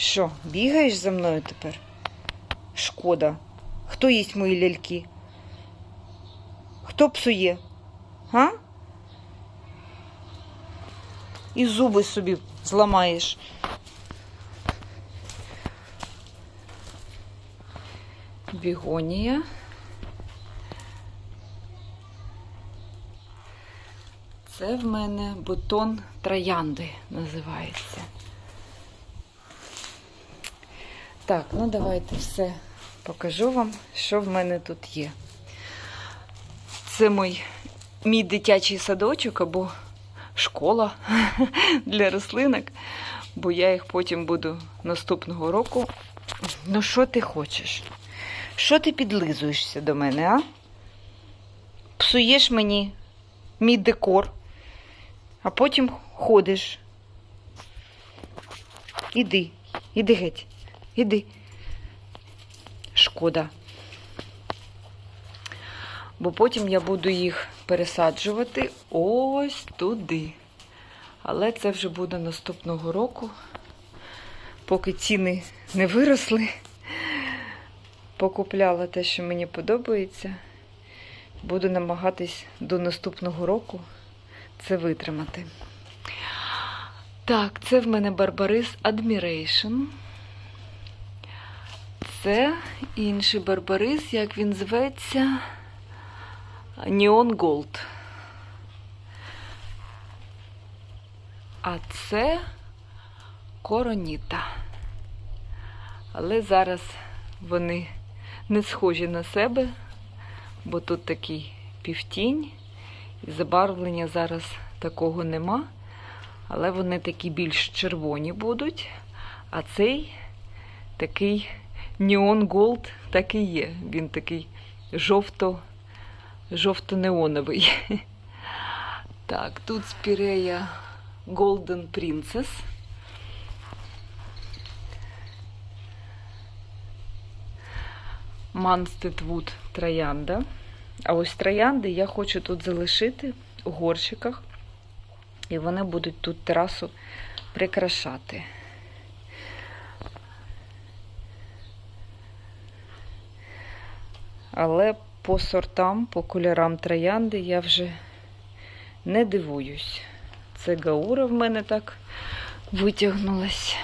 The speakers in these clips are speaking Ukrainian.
Що, бігаєш за мною тепер? Шкода. Хто їсть мої ляльки? Хто псує? А? І зуби собі зламаєш. Бігонія. Це в мене бутон троянди називається. Так, ну давайте все покажу вам, що в мене тут є. Це мій, мій дитячий садочок або школа для рослинок, бо я їх потім буду наступного року. Ну, що ти хочеш? Що ти підлизуєшся до мене, а? Псуєш мені мій декор, а потім ходиш. Іди, іди геть, іди. Шкода. Бо потім я буду їх пересаджувати ось туди. Але це вже буде наступного року, поки ціни не виросли. Покупляла те, що мені подобається. Буду намагатись до наступного року це витримати. Так, це в мене Барбарис Admiration. Це інший барбарис, як він зветься, Neon Gold. А це Короніта. Але зараз вони не схожі на себе, бо тут такий півтінь, і забарвлення зараз такого нема. Але вони такі більш червоні будуть, а цей такий Neon Gold так і є. Він такий жовто, жовто-неоновий. Так, тут спірея Golden Princess. Манстедвуд троянда. А ось троянди я хочу тут залишити у горщиках, і вони будуть тут терасу прикрашати. Але по сортам, по кольорам троянди я вже не дивуюсь. Це гаура в мене так витягнулась.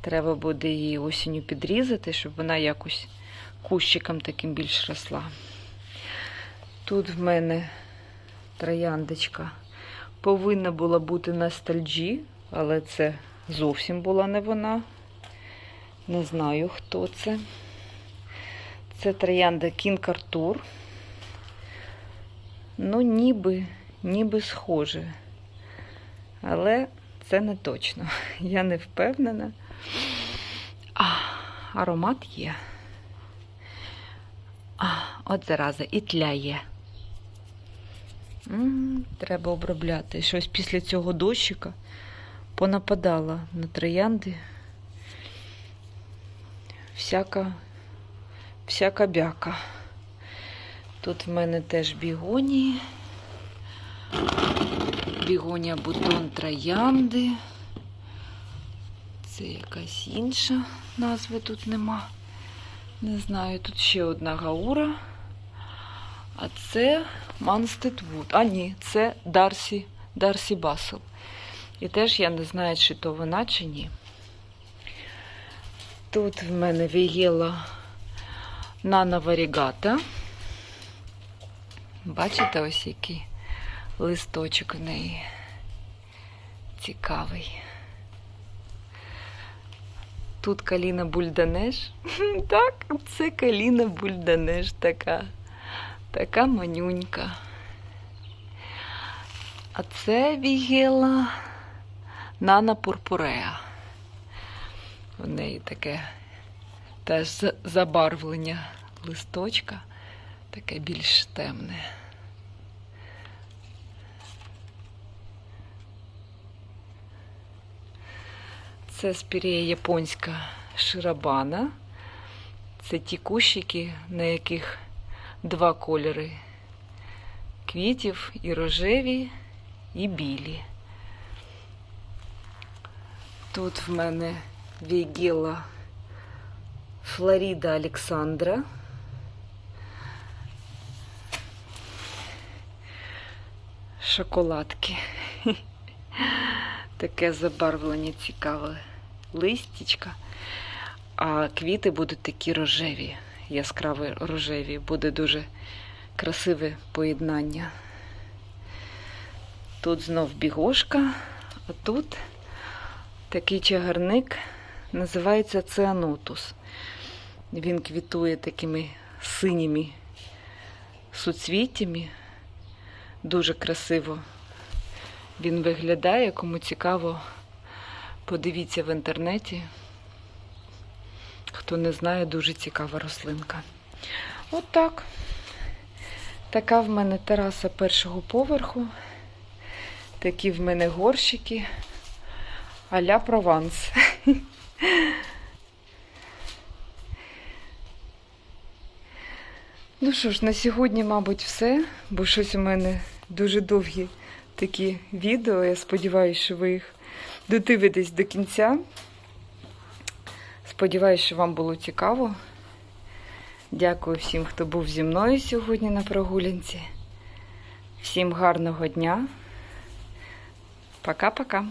Треба буде її осінню підрізати, щоб вона якось кущиком таким більш росла. Тут в мене трояндочка повинна була бути на стальджі, але це зовсім була не вона. Не знаю, хто це. Це троянда Кінг Артур. Ну, ніби, ніби схоже. Але це не точно. Я не впевнена. А, аромат є. А, от зараза, і тля є. М, треба обробляти. Щось після цього дощика понападала на троянди. Всяка, всяка бяка. Тут в мене теж бігонії. Бігонія бутон троянди. Це якась інша назви тут нема. Не знаю, тут ще одна гаура. А це Манстед Вуд. А ні, це Дарсі, Дарсі Басел. І теж я не знаю, чи то вона, чи ні. Тут в мене вієла Нана Варігата. Бачите, ось який листочок в неї цікавий. Тут Каліна Бульданеш. Так, це Каліна Бульданеш така. Така манюнька. А це Вігела Нана Пурпуреа. У неї таке теж за- забарвлення листочка, таке більш темне. Це спірія японська ширабана. Це ті кущики, на яких два кольори квітів і рожеві, і білі. Тут в мене Вігіла Флоріда Олександра. Шоколадки. Таке забарвлення цікаве. Листічка. А квіти будуть такі рожеві, яскраві рожеві. Буде дуже красиве поєднання. Тут знов бігошка, а тут такий чагарник називається цианотус. Він квітує такими синіми суцвіттями. Дуже красиво він виглядає. Кому цікаво, подивіться в інтернеті. Хто не знає, дуже цікава рослинка. От так. Така в мене тераса першого поверху. Такі в мене горщики а-ля Прованс. Ну що ж, на сьогодні, мабуть, все, бо щось у мене дуже довгі такі відео. Я сподіваюся, що ви їх додивитесь до кінця. Сподіваюся, що вам було цікаво. Дякую всім, хто був зі мною сьогодні на прогулянці. Всім гарного дня. Пока-пока.